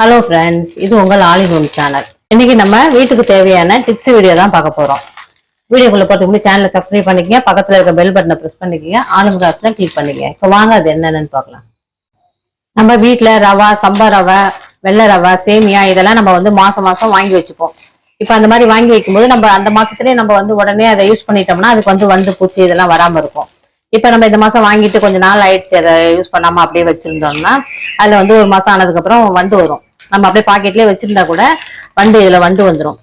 Hello friends இது உங்கள் ஆலி ஹோம் சேனல் இன்னைக்கு நம்ம வீட்டுக்கு தேவையான டிப்ஸ் வீடியோ தான் பார்க்க போறோம். வீடியோக்குள்ள பார்த்துக்கு முன்னாடி சேனலை சப்ஸ்கிரைப் பண்ணிக்கங்க. பக்கத்தில் இருக்க பெல் பட்டனை ப்ரெஸ் பண்ணிக்கங்க. ஆளுங்க காசுல கிளிக் பண்ணிக்கங்க. இப்போ வாங்க அது என்னென்னு பார்க்கலாம். நம்ம வீட்டில் ரவா சம்பா ரவை வெள்ளை ரவை சேமியா இதெல்லாம் நம்ம வந்து மாசம் மாசம் வாங்கி வச்சுப்போம். இப்போ அந்த மாதிரி வாங்கி வைக்கும்போது நம்ம அந்த மாசத்துலேயே நம்ம வந்து உடனே அதை யூஸ் பண்ணிட்டோம்னா அதுக்கு வந்து வண்டு பூச்சி இதெல்லாம் வராமல் இருக்கும். இப்போ நம்ம இந்த மாதம் வாங்கிட்டு கொஞ்ச நாள் ஆயிடுச்சு அதை யூஸ் பண்ணாமல் அப்படியே வச்சுருந்தோம்னா அதில் வந்து ஒரு மாதம் ஆனதுக்கப்புறம் வண்டு வரும். நம்ம அப்படியே பாக்கெட்லயே வச்சிருந்தா கூட வண்டு இதுல வண்டு வந்துடும்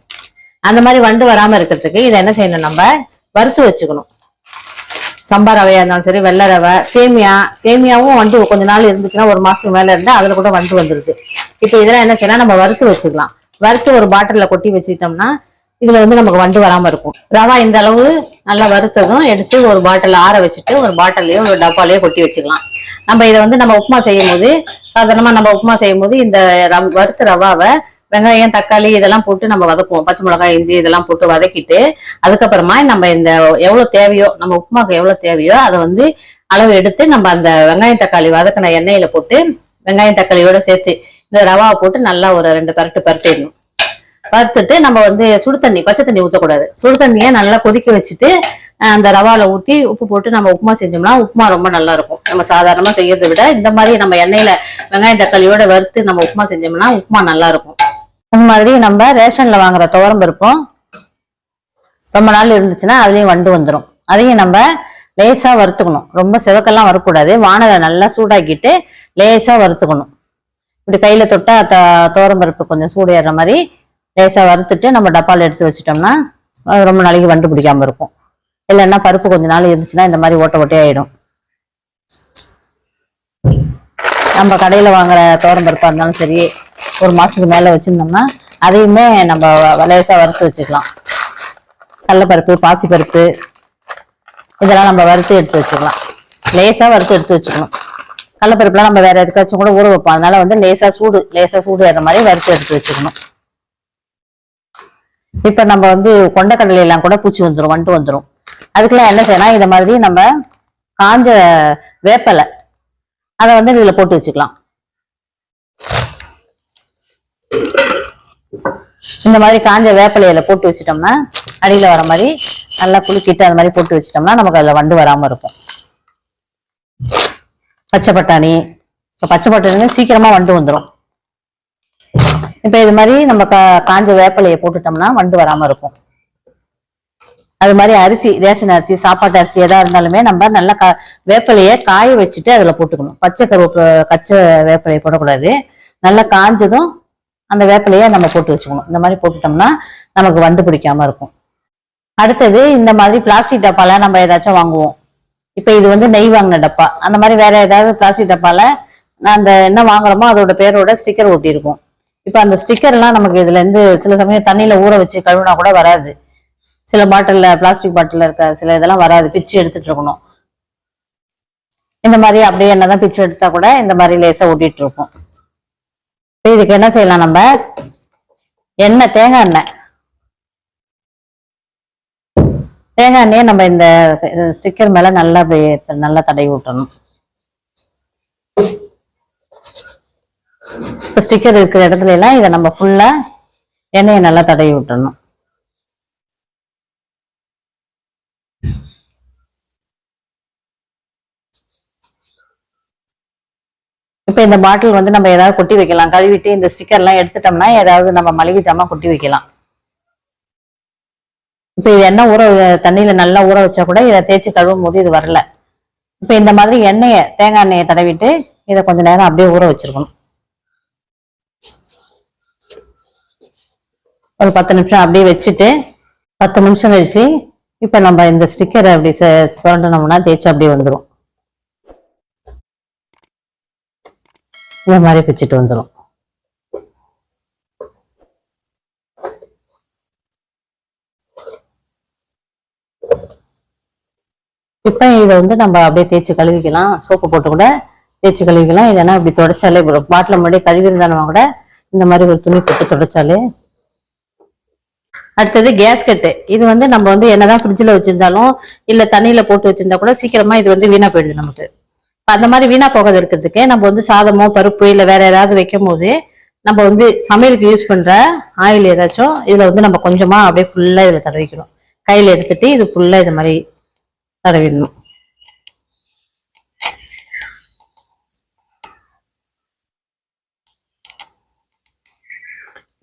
அந்த மாதிரி வண்டு வராம இருக்கிறதுக்கு இதை என்ன செய்யணும் நம்ம வறுத்து வச்சுக்கணும். சம்பா ரவையா இருந்தாலும் சரி வெள்ளை ரவை சேமியா சேமியாவும் வண்டு கொஞ்ச நாள் இருந்துச்சுன்னா ஒரு மாசத்துக்கு மேல இருந்தா அதுல கூட வண்டு வந்துருது. இப்போ இதெல்லாம் என்ன செய்யலாம்? நம்ம வறுத்து வச்சுக்கலாம். வறுத்து ஒரு பாட்டில கொட்டி வச்சுக்கிட்டோம்னா இதுல வந்து நமக்கு வண்டு வராம இருக்கும். ரவா இந்த அளவு நல்லா வறுத்ததும் எடுத்து ஒரு பாட்டில் ஆற வச்சுட்டு ஒரு பாட்டிலையோ ஒரு டப்பாலையோ கொட்டி வச்சுக்கலாம். நம்ம இதை வந்து நம்ம உப்புமா செய்யும் போது சாதாரணமா நம்ம உப்புமா செய்யும் போது இந்த வறுத்த ரவாவை வெங்காயம் தக்காளி இதெல்லாம் போட்டு நம்ம வதக்குவோம். பச்சை மிளகாய் இஞ்சி இதெல்லாம் போட்டு வதக்கிட்டு அதுக்கப்புறமா நம்ம இந்த எவ்வளவு தேவையோ நம்ம உப்புமாக்கு எவ்வளவு தேவையோ அதை வந்து அளவு எடுத்து நம்ம அந்த வெங்காயம் தக்காளி வதக்கின எண்ணெயில போட்டு வெங்காயம் தக்காளியோட சேர்த்து இந்த ரவாவை போட்டு நல்லா ஒரு ரெண்டு பரட்டு பரட்டிடணும். வறுத்துட்டு நம்ம வந்து சுடு தண்ணி பச்சை தண்ணி ஊற்றக்கூடாது சுடு தண்ணியை நல்லா கொதிக்க வச்சுட்டு அந்த ரவாவில் ஊற்றி உப்பு போட்டு நம்ம உப்புமா செஞ்சோம்னா உப்புமா ரொம்ப நல்லா இருக்கும் நம்ம சாதாரணமாக செய்யறதை விட இந்த மாதிரி நம்ம எண்ணெயில வெங்காயம் தக்காளியோட வறுத்து நம்ம உப்புமா செஞ்சோம்னா உப்புமா நல்லா இருக்கும் அந்த மாதிரி நம்ம ரேஷன்ல வாங்குற துவரம் பருப்பும் ரொம்ப நாள் இருந்துச்சுன்னா அதுலேயும் வண்டு வந்துடும் அதையும் நம்ம லேசாக வறுத்துக்கணும். ரொம்ப சிவக்கெல்லாம் வரக்கூடாது. வானலை நல்லா சூடாக்கிட்டு லேசாக வறுத்துக்கணும். இப்படி கையில் தொட்டா த- துவரம் பருப்பு கொஞ்சம் சூடு ஏறுற மாதிரி லேசாக வறுத்துட்டு நம்ம டப்பாவில் எடுத்து வச்சிட்டோம்னா அது ரொம்ப நாளைக்கு வண்டு பிடிக்காம இருக்கும். இல்லைன்னா பருப்பு கொஞ்ச நாள் இருந்துச்சுன்னா இந்த மாதிரி ஓட்ட ஓட்டையாயிடும் நம்ம கடையில் வாங்குற துவரம் பருப்பாக இருந்தாலும் சரி ஒரு மாதத்துக்கு மேலே வச்சுருந்தோம்னா அதையுமே நம்ம வ- வறுத்து வச்சுக்கலாம். கடலப்பருப்பு பாசிப்பருப்பு இதெல்லாம் நம்ம வறுத்து எடுத்து வச்சுக்கலாம். லேசாக வறுத்து எடுத்து வச்சுக்கணும். கடலப்பருப்புலாம் நம்ம வேறு எதுக்காச்சும் கூட ஊற வைப்போம். அதனால வந்து லேசாக சூடு லேசாக சூடு ஏற மாதிரி வறுத்து எடுத்து வச்சுக்கணும். இப்போ நம்ம வந்து கொண்டக்கடலையெல்லாம் கூட பூச்சி வந்துடும் வண்டு வந்துடும் அதுக்கெல்லாம் என்ன செய்யணும் இந்த மாதிரி நம்ம காஞ்ச வேப்பலை அதை வந்து இதில் போட்டு வச்சுக்கலாம். இந்த மாதிரி காஞ்ச வேப்பலையில போட்டு வச்சிட்டோம்னா அடியில் வர மாதிரி நல்லா குலுக்கிட்டு அந்த மாதிரி போட்டு வச்சிட்டோம்னா நமக்கு அதில் வண்டு வராமல் இருக்கும். பச்சை பட்டாணி. இப்போ பச்சை பட்டாணி சீக்கிரமாக வண்டு வந்துடும் இப்போ இது மாதிரி நம்ம காஞ்ச வேப்பிலையை போட்டுட்டோம்னா வண்டு வராமல் இருக்கும். அது மாதிரி அரிசி ரேஷன் அரிசி சாப்பாட்டு அரிசி எதா இருந்தாலுமே நம்ம நல்லா கா வேப்பிலையை காய வச்சுட்டு அதுல போட்டுக்கணும். பச்சை கருவேப்பிலை கச்சை வேப்பிலையை போடக்கூடாது. நல்லா காஞ்சதும் அந்த வேப்பிலையை நம்ம போட்டு வச்சுக்கணும். இந்த மாதிரி போட்டுட்டோம்னா நமக்கு வண்டு பிடிக்காம இருக்கும். அடுத்தது இந்த மாதிரி பிளாஸ்டிக் டப்பால நம்ம ஏதாச்சும் வாங்குவோம். இப்ப இது வந்து நெய் வாங்கின டப்பா. அந்த மாதிரி வேற ஏதாவது பிளாஸ்டிக் டப்பால நான் அந்த என்ன வாங்குறோமோ அதோட பேரோட ஸ்டிக்கர் ஒட்டி இருக்கும் இப்ப அந்த ஸ்டிக்கர் எல்லாம் நமக்கு இதுல இருந்து சில சமயம் தண்ணியில ஊற வச்சு கழுவினா கூட வராது. சில பாட்டில்ல பிளாஸ்டிக் பாட்டில் இருக்க சில இதெல்லாம் வராது. பிச்சு எடுத்துட்டு இருக்கணும். இந்த மாதிரி அப்படியே என்னதான் பிச்சு எடுத்தா கூட இந்த மாதிரி லேசா ஓட்டிட்டு இருக்கும் இதுக்கு என்ன செய்யலாம் நம்ம? எண்ணெய் தேங்காய் எண்ணெய். தேங்காய் எண்ணெயை நம்ம இந்த ஸ்டிக்கர் மேல நல்லா நல்லா தடவி விட்டணும் இப்போ ஸ்டிக்கர் இருக்கிற இடத்துல எல்லாம் இதை நம்ம ஃபுல்லா எண்ணெயை நல்லா தடவி விட்டணும் இப்போ இந்த பாட்டில் வந்து நம்ம ஏதாவது கொட்டி வைக்கலாம். கழுவிட்டு இந்த ஸ்டிக்கர்லாம் எடுத்துட்டோம்னா ஏதாவது நம்ம மளிகை ஜாமான் கொட்டி வைக்கலாம். இப்போ இது எண்ணெய் ஊற தண்ணியில் நல்லா ஊற வச்சா கூட இதை தேய்ச்சி கழுவும் போது இது வரல. இப்போ இந்த மாதிரி எண்ணெயை தேங்காய் எண்ணெயை தடவிட்டு இதை கொஞ்ச நேரம் அப்படியே ஊற வச்சிருக்கணும். ஒரு பத்து நிமிஷம் அப்படியே வச்சுட்டு பத்து நிமிஷம் கழிச்சு இப்போ நம்ம இந்த ஸ்டிக்கரை அப்படி ச- சுரண்டனோம்னா தேய்ச்சி அப்படியே வந்துடும் இந்த மாதிரி பிச்சுட்டு வந்துடும் இப்போ இதை வந்து நம்ம அப்படியே தேய்ச்சி கழுவிக்கலாம். சோப்பு போட்டு கூட தேய்ச்சி கழுவிக்கலாம். இல்லைன்னா இப்படி தொடச்சாலே பாட்டில் முன்னாடியே கழுவி இருந்தாலும் கூட இந்த மாதிரி ஒரு துணி போட்டு தொடச்சாலே. அடுத்தது கேஸ்கெட்டு. இது வந்து நம்ம வந்து என்னதான் ஃப்ரிட்ஜில் வச்சிருந்தாலும் இல்லை தண்ணியில் போட்டு வச்சிருந்தா கூட சீக்கிரமா இது வந்து வீணாக போயிடுது நமக்கு. அந்த மாதிரி வீணா போகாது இருக்கிறதுக்கு. நம்ம வந்து சாதமோ பருப்பு இல்லை வேற ஏதாவது வைக்கும் போது நம்ம வந்து சமையலுக்கு யூஸ் பண்ற ஆயில் ஏதாச்சும் இதுல வந்து நம்ம கொஞ்சமா அப்படியே ஃபுல்லா இதுல தடவிக்கணும். கையில எடுத்துட்டு இது ஃபுல்லா இது மாதிரி தடவிடணும்.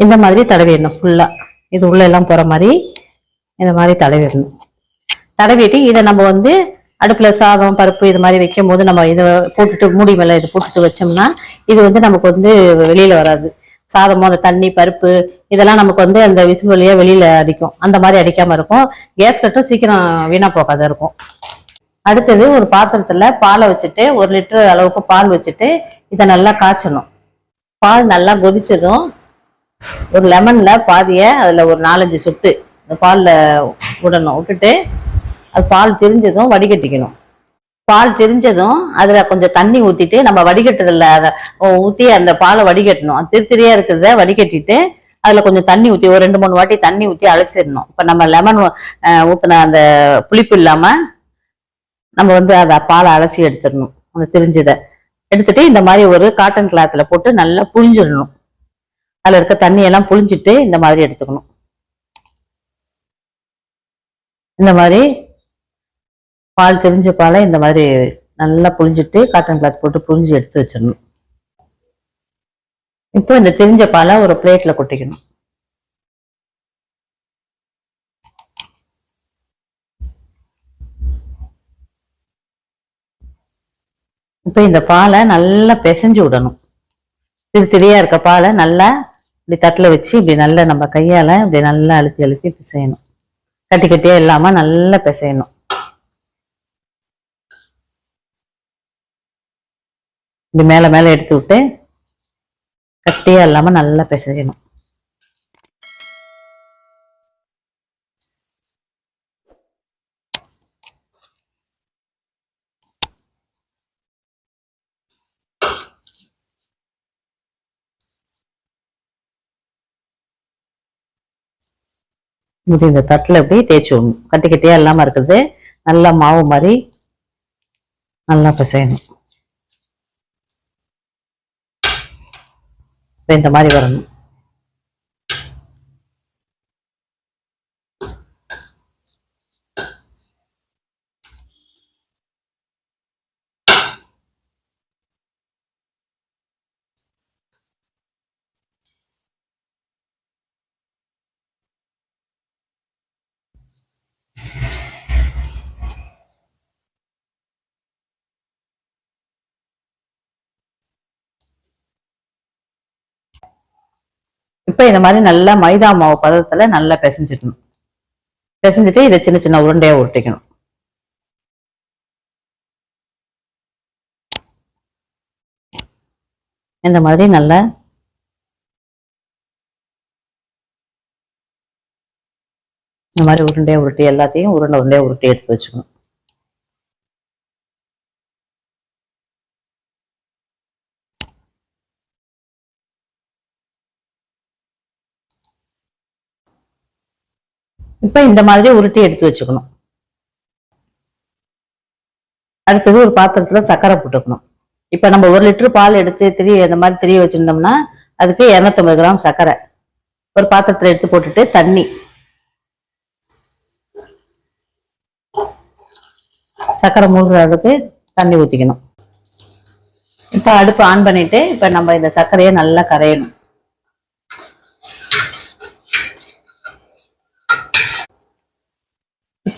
இந்த மாதிரி தடவிடணும் ஃபுல்லா இது உள்ள எல்லாம் போற மாதிரி இந்த மாதிரி தடவிடணும். தடவிட்டு இதை நம்ம வந்து அடுப்புல சாதம் பருப்பு இது மாதிரி வைக்கும் போது நம்ம இதை போட்டுட்டு மூடி மேல இதை போட்டுட்டு வச்சோம்னா இது வந்து நமக்கு வந்து வெளியில வராது. சாதமோ அந்த தண்ணி பருப்பு இதெல்லாம் நமக்கு வந்து அந்த விசில் வழியா வெளியில அடிக்கும். அந்த மாதிரி அடிக்காம இருக்கும். கேஸ் கட்டும் சீக்கிரம் வீணா போகாத இருக்கும். அடுத்தது ஒரு பாத்திரத்துல பாலை வச்சுட்டு ஒரு லிட்டர் அளவுக்கு பால் வச்சுட்டு இதை நல்லா காய்ச்சணும். பால் நல்லா கொதிச்சதும் ஒரு லெமன்ல பாதிய அதுல ஒரு நாலஞ்சு சொட்டு இந்த பாலில் விடணும். விட்டுட்டு அது பால் திரிஞ்சதும் வடிகட்டிக்கணும். பால் திரிஞ்சதும் அதில் கொஞ்சம் தண்ணி ஊற்றிட்டு நம்ம வடிகட்டுறதில்ல அதை ஊற்றி அந்த பாலை வடிகட்டணும். அது இருக்கிறத வடிகட்டிட்டு அதில் கொஞ்சம் தண்ணி ஊற்றி ஒரு ரெண்டு மூணு வாட்டி தண்ணி ஊற்றி அலசிடணும். இப்போ நம்ம லெமன் ஊற்றின அந்த புளிப்பு இல்லாமல் நம்ம வந்து அதை பாலை அலசி எடுத்துடணும். அந்த திரிஞ்சதை எடுத்துட்டு இந்த மாதிரி ஒரு காட்டன் கிளாத்தில் போட்டு நல்லா புழிஞ்சிடணும். அதில் இருக்க தண்ணியெல்லாம் புழிஞ்சிட்டு இந்த மாதிரி எடுத்துக்கணும். இந்த மாதிரி பால் தெரிஞ்ச பாலை இந்த மாதிரி நல்லா புழிஞ்சிட்டு காட்டன் கிளாத் போட்டு புழிஞ்சு எடுத்து வச்சிடணும். இப்போ இந்த தெரிஞ்ச பாலை ஒரு பிளேட்ல கொட்டிக்கணும். இப்போ இந்த பாலை நல்லா பிசைஞ்சு விடணும். திரு திரியா இருக்க பாலை நல்லா இப்படி தட்டில் வச்சு இப்படி நல்லா நம்ம கையால இப்படி நல்லா அழுத்தி அழுத்தி பிசையணும். கட்டி கட்டியே இல்லாம நல்லா பிசையணும். இப்படி மேல மேல எடுத்து விட்டு கட்டியா இல்லாம நல்லா பிசையணும். இது இந்த தட்டில் இப்படி தேய்ச்சி விடணும். கட்டி கட்டியா இல்லாம இருக்கிறது நல்லா மாவு மாதிரி நல்லா பிசையணும். இந்த மாதிரி வரணும். இப்ப இந்த மாதிரி நல்லா மைதா மாவு பதத்துல நல்லா பிசைஞ்சிடணும் பிசைஞ்சிட்டு இதை சின்ன சின்ன உருண்டையாக உருட்டிக்கணும். இந்த மாதிரி நல்லா இந்த மாதிரி உருண்டையாக உருட்டி எல்லாத்தையும் உருண்டை உருண்டையாக உருட்டி எடுத்து வச்சுக்கணும். இப்போ இந்த மாதிரி உருட்டி எடுத்து வச்சுக்கணும். அடுத்தது ஒரு பாத்திரத்தில் சர்க்கரை போட்டுக்கணும். இப்போ நம்ம ஒரு லிட்டர் பால் எடுத்து திரி அந்த மாதிரி திரிய வச்சுருந்தோம்னா அதுக்கு இரநூத்தம்பது கிராம் சர்க்கரை ஒரு பாத்திரத்தில் எடுத்து போட்டுட்டு தண்ணி. சர்க்கரை மூழ்கிற அளவுக்கு தண்ணி ஊற்றிக்கணும் இப்போ அடுப்பு ஆன் பண்ணிட்டு இப்போ நம்ம இந்த சர்க்கரையை நல்லா கரையணும்.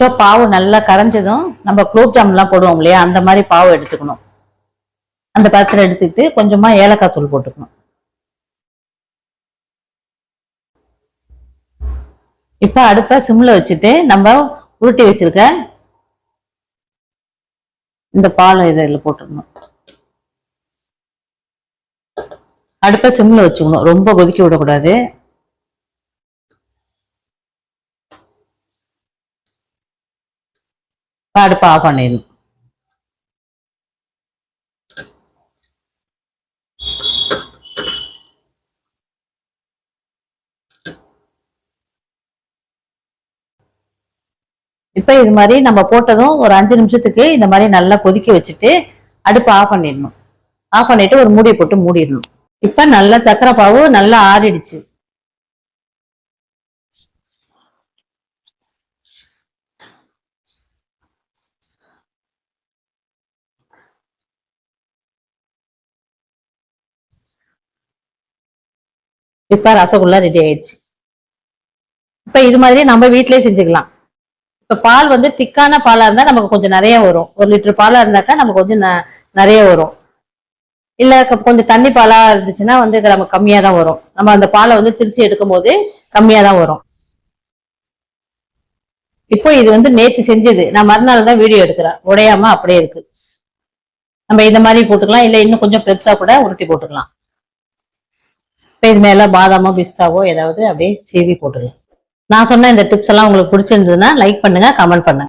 இப்போ பாவு நல்லா கரைஞ்சதும் நம்ம குலோப் ஜாமுன்லாம் போடுவோம் இல்லையா? அந்த மாதிரி பாவு எடுத்துக்கணும். அந்த பாத்திரம் எடுத்துக்கிட்டு கொஞ்சமா ஏலக்காய் தூள் போட்டுக்கணும். இப்போ அடுப்பை சிம்ல வச்சுட்டு நம்ம உருட்டி வச்சிருக்க இந்த பால் இதில் போட்டுக்கணும். அடுப்பை சிம்ல வச்சுக்கணும். ரொம்ப கொதிக்க விடக்கூடாது. அடுப்பை ஆஃப் பண்ணிடணும் இப்ப இது மாதிரி நம்ம போட்டதும் ஒரு அஞ்சு நிமிஷத்துக்கு இந்த மாதிரி நல்லா கொதிக்க வச்சுட்டு அடுப்பை ஆஃப் பண்ணிடணும். ஆஃப் பண்ணிட்டு ஒரு மூடியை போட்டு மூடிடணும். இப்ப நல்லா சக்கரை பாவு நல்லா ஆறிடுச்சு. இப்போ ரசகுல்லா ரெடி ஆயிடுச்சு. இப்போ இது மாதிரி நம்ம வீட்டிலேயே செஞ்சுக்கலாம். இப்போ பால் வந்து திக்கான பாலாக இருந்தால் நமக்கு கொஞ்சம் நிறைய வரும். ஒரு லிட்டர் பாலாக இருந்தாக்கா நமக்கு கொஞ்சம் ந- நிறைய வரும். இல்லை கொஞ்சம் தண்ணி பாலாக இருந்துச்சுன்னா வந்து இது நமக்கு கம்மியாக தான் வரும். நம்ம அந்த பாலை வந்து திரிச்சு எடுக்கும் போது கம்மியாக தான் வரும். இப்போ இது வந்து நேத்து செஞ்சது. நான் மறுநாள் தான் வீடியோ எடுக்கிறேன். உடையாம அப்படியே இருக்கு. நம்ம இந்த மாதிரி போட்டுக்கலாம். இல்லை இன்னும் கொஞ்சம் பெருசா கூட உருட்டி போட்டுக்கலாம். இப்போ இது மேல பாதாமோ பிஸ்தாவோ ஏதாவது அப்படியே சீவி போட்டுருங்க. நான் சொன்ன இந்த டிப்ஸ் எல்லாம் உங்களுக்கு பிடிச்சிருந்ததுன்னா லைக் பண்ணுங்க கமெண்ட் பண்ணுங்க.